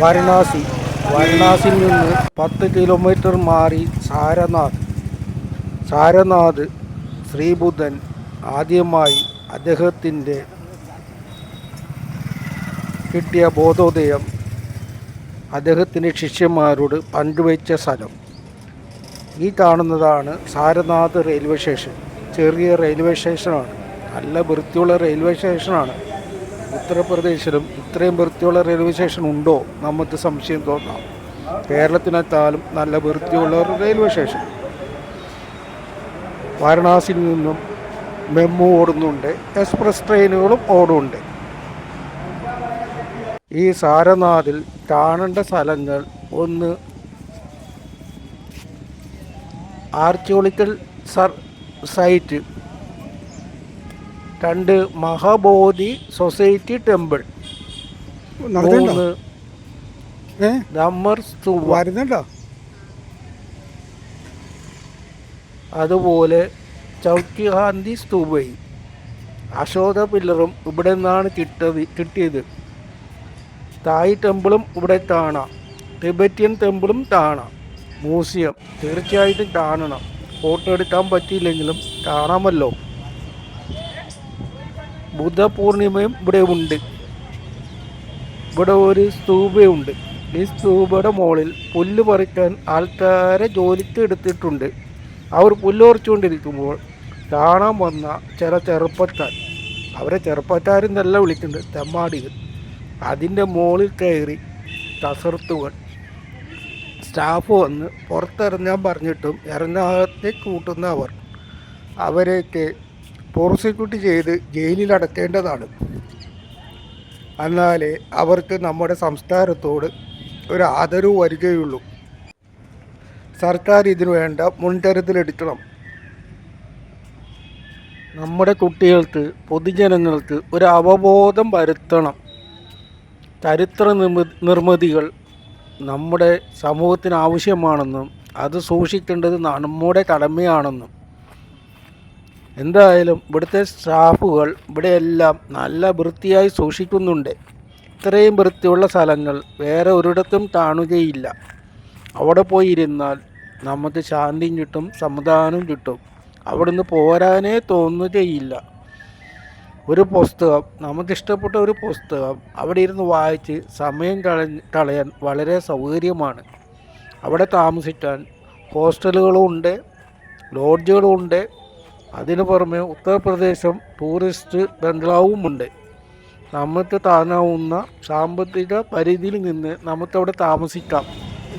വാരണാസി. വാരണാസിയിൽ നിന്ന് പത്ത് കിലോമീറ്റർ മാറി സാരനാഥ്. സാരനാഥ് ശ്രീബുദ്ധൻ ആദ്യമായി അദ്ദേഹത്തിന്റെ കിട്ടിയ ബോധോദയം അദ്ദേഹത്തിന്റെ ശിഷ്യന്മാരോട് പങ്കുവച്ച സ്ഥലം. ഈ കാണുന്നതാണ് സാരനാഥ് റെയിൽവേ സ്റ്റേഷൻ. ചെറിയ റെയിൽവേ സ്റ്റേഷനാണ്. നല്ല വൃത്തിയുള്ള റെയിൽവേ സ്റ്റേഷനാണ്. ഉത്തർപ്രദേശിലും ഇത്രയും വൃത്തിയുള്ള റെയിൽവേ സ്റ്റേഷൻ ഉണ്ടോ? നമുക്ക് സംശയം തോന്നാം. കേരളത്തിനെത്താലും നല്ല വൃത്തിയുള്ള ഒരു റെയിൽവേ സ്റ്റേഷൻ. വാരണാസിയിൽ നിന്നും മെമ്മു ഓടുന്നുണ്ട് എക്സ്പ്രസ് ട്രെയിനുകളും ഓടുന്നുണ്ട്. ഈ സാരനാഥിൽ കാണേണ്ട സ്ഥലങ്ങൾ ഒന്ന് ആർക്കിയോളിക്കൽ സർ സൈറ്റ് രണ്ട് മഹാബോധി സൊസൈറ്റി ടെമ്പിൾ. മൂന്ന് സ്തൂപ. വരുന്നുണ്ടോ? അതുപോലെ ചൗക്കിഹാന്തി സ്തൂപയും അശോക പില്ലറും ഇവിടെ നിന്നാണ് കിട്ടത് കിട്ടിയത്. തായ് ടെമ്പിളും ഇവിടെ കാണാം. ടിബറ്റിയൻ ടെമ്പിളും കാണാം. മ്യൂസിയം. തീർച്ചയായിട്ടും കാണണം. ഫോട്ടോ എടുക്കാൻ പറ്റിയില്ലെങ്കിലും കാണാമല്ലോ. ബുദ്ധപൂർണിമയും ഇവിടെ ഉണ്ട്. ഇവിടെ ഒരു സ്തൂപയുണ്ട്. ഈ സ്തൂപയുടെ മുകളിൽ പുല്ല് പറിക്കാൻ ആൾക്കാരെ ജോലിക്ക് എടുത്തിട്ടുണ്ട്. അവർ പുല്ല് പറിച്ചുകൊണ്ടിരിക്കുമ്പോൾ കാണാൻ വന്ന ചില ചെറുപ്പക്കാർ അവരെ ചെറുപ്പക്കാരെന്നല്ല വിളിക്കുന്നത് തെമ്മാടികൾ. അതിന്റെ മുകളിൽ കയറി കസർത്തുകൾ സ്റ്റാഫ് വന്ന് പുറത്തിറങ്ങാൻ പറഞ്ഞിട്ടും ഇറങ്ങാതെ കൂട്ടുന്ന അവർ അവരെയൊക്കെ പ്രോസിക്യൂട്ട് ചെയ്ത് ജയിലിൽ അടക്കേണ്ടതാണ്. എന്നാലേ അവർക്ക് നമ്മുടെ സംസ്കാരത്തോട് ഒരു ആദരവ് വരികയുള്ളൂ. സർക്കാർ ഇതിനു വേണ്ട മുൻകരുതലെടുക്കണം. നമ്മുടെ കുട്ടികൾക്ക് പൊതുജനങ്ങൾക്ക് ഒരു അവബോധം വരുത്തണം. ചരിത്ര നിർമ്മി നിർമ്മിതികൾ നമ്മുടെ സമൂഹത്തിന് ആവശ്യമാണെന്നും അത് സൂക്ഷിക്കേണ്ടത് നമ്മുടെ കടമയാണെന്നും. എന്തായാലും ഇവിടുത്തെ സ്റ്റാഫുകൾ ഇവിടെയെല്ലാം നല്ല വൃത്തിയായി സൂക്ഷിക്കുന്നുണ്ട്. ഇത്രയും വൃത്തിയുള്ള സ്ഥലങ്ങൾ വേറെ ഒരിടത്തും കാണുകയില്ല അവിടെ പോയിരുന്നാൽ നമുക്ക് ശാന്തിയും കിട്ടും സമാധാനവും കിട്ടും. അവിടുന്ന് പോരാനേ തോന്നുകയില്ല. ഒരു പുസ്തകം നമുക്കിഷ്ടപ്പെട്ട ഒരു പുസ്തകം അവിടെ ഇരുന്ന് വായിച്ച് സമയം കളയാൻ വളരെ സൗകര്യമാണ്. അവിടെ താമസിക്കാൻ ഹോസ്റ്റലുകളും ഉണ്ട് ലോഡ്ജുകളും ഉണ്ട് അതിനു പുറമെ ഉത്തർപ്രദേശം ടൂറിസ്റ്റ് ബംഗ്ലാവുമുണ്ട്. നമുക്ക് താങ്ങാവുന്ന സാമ്പത്തിക പരിധിയിൽ നിന്ന് നമുക്കവിടെ താമസിക്കാം.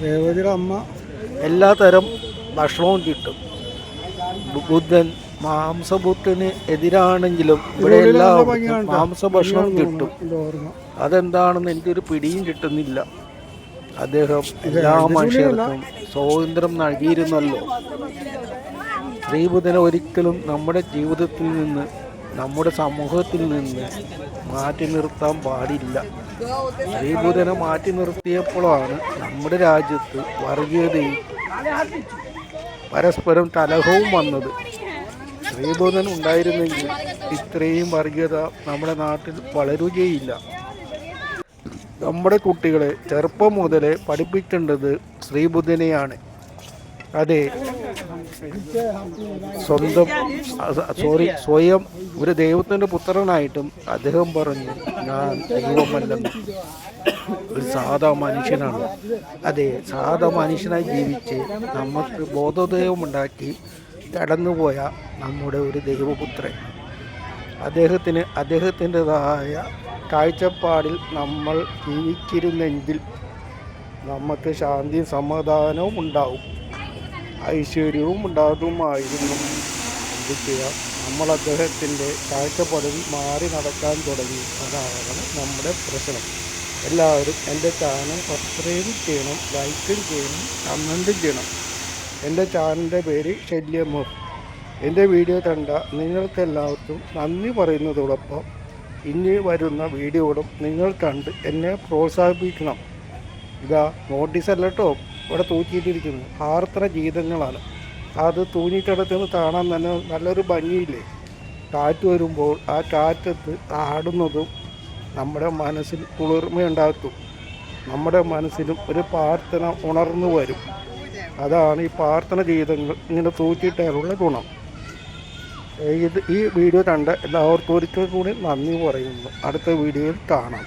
രേവതിയുടെ അമ്മ. എല്ലാ തരം ഭക്ഷണവും കിട്ടും. ബുദ്ധൻ മാംസബുദ്ധന് എതിരാണെങ്കിലും ഇവിടെ എല്ലാ മാംസ ഭംഗിയാണെന്ന് കിട്ടും. അതെന്താണെന്ന് എനിക്കൊരു പിടിയും കിട്ടുന്നില്ല. അദ്ദേഹം എല്ലാ മനുഷ്യർക്കും സ്വാതന്ത്ര്യം നൽകിയിരുന്നല്ലോ. ശ്രീബുദ്ധനെ ഒരിക്കലും നമ്മുടെ ജീവിതത്തിൽ നിന്ന് നമ്മുടെ സമൂഹത്തിൽ നിന്ന് മാറ്റി നിർത്താൻ പാടില്ല. ശ്രീബുദ്ധനെ മാറ്റി നിർത്തിയപ്പോഴാണ് നമ്മുടെ രാജ്യത്ത് വർഗീയതയും പരസ്പരം കലഹവും വന്നത്. ശ്രീബുദ്ധൻ ഉണ്ടായിരുന്നെങ്കിൽ ഇത്രയും വർഗീയത നമ്മുടെ നാട്ടിൽ വളരുകയില്ല. നമ്മുടെ കുട്ടികളെ ചെറുപ്പം മുതലേ പഠിപ്പിക്കേണ്ടത് ശ്രീബുദ്ധനെയാണ് അതെ. സ്വന്തം സോറി സ്വയം ഒരു ദൈവത്തിന്റെ പുത്രനായിട്ടും അദ്ദേഹം പറഞ്ഞു ഞാൻ ദൈവമല്ലെന്ന്. ഒരു സാധാ മനുഷ്യനാണ്. അതെ സാധാ മനുഷ്യനായി ജീവിച്ച് നമുക്ക് ബോധോദയമുണ്ടാക്കി കടന്നുപോയ നമ്മുടെ ഒരു ദൈവപുത്രൻ. അദ്ദേഹത്തിന് അദ്ദേഹത്തിന്റെതായ കാഴ്ചപ്പാടിൽ നമ്മൾ ജീവിച്ചിരുന്നെങ്കിൽ നമുക്ക് ശാന്തിയും സമാധാനവും ഉണ്ടാവും. ഐശ്വര്യവും ഉണ്ടാകുമായിരുന്നു. ചെയ്യാം നമ്മൾ അദ്ദേഹത്തിന്റെ കാഴ്ചപ്പാടിൽ മാറി നടക്കാൻ തുടങ്ങി. അതാണ് നമ്മുടെ പ്രശ്നം. എല്ലാവരും എന്റെ ചാനൽ സബ്സ്ക്രൈബ് ചെയ്യണം ലൈക്കും ചെയ്യണം കമന്റും ചെയ്യണം. എന്റെ ചാനലിന്റെ പേര് ശല്യമോ എന്റെ വീഡിയോ കണ്ട നിങ്ങൾക്കെല്ലാവർക്കും നന്ദി പറയുന്നതോടൊപ്പം ഇനി വരുന്ന വീഡിയോകളും നിങ്ങൾ കണ്ട് എന്നെ പ്രോത്സാഹിപ്പിക്കണം. ഇതാ നോട്ടീസ് അല്ല കേട്ടോ. ഇവിടെ തൂക്കിയിട്ടിരിക്കുന്നത് ആർത്ര ഗീതങ്ങളാണ് അത് തൂങ്ങിക്കിടക്കുന്നത് കാണാൻ തന്നെ നല്ലൊരു ഭംഗിയില്ലേ? കാറ്റ് വരുമ്പോൾ ആ കാറ്റത്ത് ആടുന്നതും നമ്മുടെ മനസ്സിൽ കുളിർമയുണ്ടാക്കും. നമ്മുടെ മനസ്സിലും ഒരു പ്രാർത്ഥന ഉണർന്നു വരും. അതാണ് ഈ പ്രാർത്ഥന ഗീതങ്ങൾ ഇങ്ങനെ തൂക്കിയിട്ടാലുള്ള ഗുണം. ഇത് ഈ വീഡിയോ കണ്ട എല്ലാവർക്കും ഒരിക്കൽ കൂടി നന്ദി പറയുന്നു. അടുത്ത വീഡിയോയിൽ കാണാം.